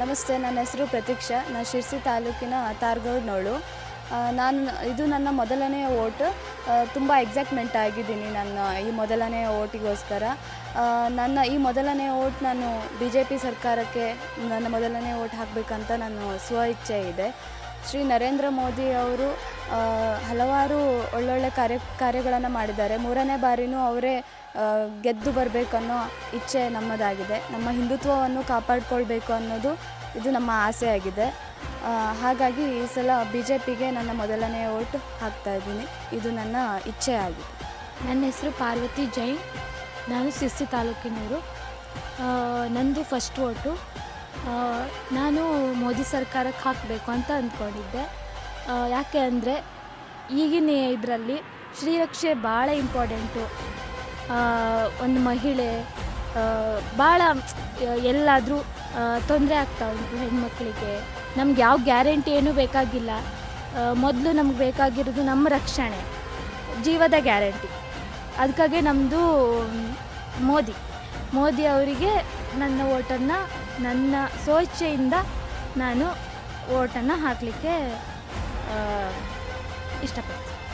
ನಮಸ್ತೆ, ನನ್ನ ಹೆಸರು ಪ್ರತೀಕ್ಷಾ. ನಾನು ಶಿರ್ಸಿ ತಾಲೂಕಿನ ತಾರ್ಗೌಡ್ನವಳು ನಾನು ಇದು ನನ್ನ ಮೊದಲನೆಯ ಓಟ್. ತುಂಬ ಎಕ್ಸೈಟ್ಮೆಂಟ್ ಆಗಿದ್ದೀನಿ ನನ್ನ ಈ ಮೊದಲನೆಯ ಓಟಿಗೋಸ್ಕರ. ನನ್ನ ಈ ಮೊದಲನೇ ಓಟ್ ನಾನು ಬಿ ಜೆ ಪಿ ಸರ್ಕಾರಕ್ಕೆ ನನ್ನ ಮೊದಲನೇ ಓಟ್ ಹಾಕಬೇಕಂತ ನಾನು ಸ್ವ ಇಚ್ಛೆ ಇದೆ. ಶ್ರೀ ನರೇಂದ್ರ ಮೋದಿ ಅವರು ಹಲವಾರು ಒಳ್ಳೊಳ್ಳೆ ಕಾರ್ಯ, ಕಾರ್ಯಗಳನ್ನು ಮಾಡಿದ್ದಾರೆ. ಮೂರನೇ ಬಾರಿನೂ ಅವರೇ ಗೆದ್ದು ಬರಬೇಕನ್ನೋ ಇಚ್ಛೆ ನಮ್ಮದಾಗಿದೆ. ನಮ್ಮ ಹಿಂದುತ್ವವನ್ನು ಕಾಪಾಡಿಕೊಳ್ಬೇಕು ಅನ್ನೋದು ಇದು ನಮ್ಮ ಆಸೆಯಾಗಿದೆ. ಹಾಗಾಗಿ ಈ ಸಲ ಬಿ ಜೆ ಪಿಗೆ ನನ್ನ ಮೊದಲನೇ ಓಟ್ ಹಾಕ್ತಾ ಇದ್ದೀನಿ. ಇದು ನನ್ನ ಇಚ್ಛೆ ಆಗಿದೆ. ನನ್ನ ಹೆಸರು ಪಾರ್ವತಿ ಜೈನ್. ನಾನು ಸಿರ್ಸಿ ತಾಲೂಕಿನವರು. ನಂದು ಫಸ್ಟ್ ಓಟು. ನಾನು ಮೋದಿ ಸರ್ಕಾರಕ್ಕೆ ಹಾಕಬೇಕು ಅಂತ ಅಂದ್ಕೊಂಡಿದ್ದೆ. ಯಾಕೆ ಅಂದರೆ ಈಗಿನ ಇದರಲ್ಲಿ ಶ್ರೀರಕ್ಷೆ ಭಾಳ ಇಂಪಾರ್ಟೆಂಟು ಒಂದು ಮಹಿಳೆ ಭಾಳ ಎಲ್ಲಾದರೂ ತೊಂದರೆ ಆಗ್ತಾ ಉಂಟು ಹೆಣ್ಮಕ್ಳಿಗೆ. ನಮ್ಗೆ ಯಾವ ಗ್ಯಾರಂಟಿ ಏನೂ ಬೇಕಾಗಿಲ್ಲ. ಮೊದಲು ನಮ್ಗೆ ಬೇಕಾಗಿರೋದು ನಮ್ಮ ರಕ್ಷಣೆ, ಜೀವದ ಗ್ಯಾರಂಟಿ ಅದಕ್ಕಾಗಿ ನಮ್ಮದು ಮೋದಿ. ಮೋದಿ ಅವರಿಗೆ ನನ್ನ ಓಟನ್ನು ನನ್ನ ಸ್ವಚ್ಛೆಯಿಂದ ನಾನು ಓಟನ್ನು ಹಾಕಲಿಕ್ಕೆ ಇಷ್ಟಪಡ್ತೀನಿ.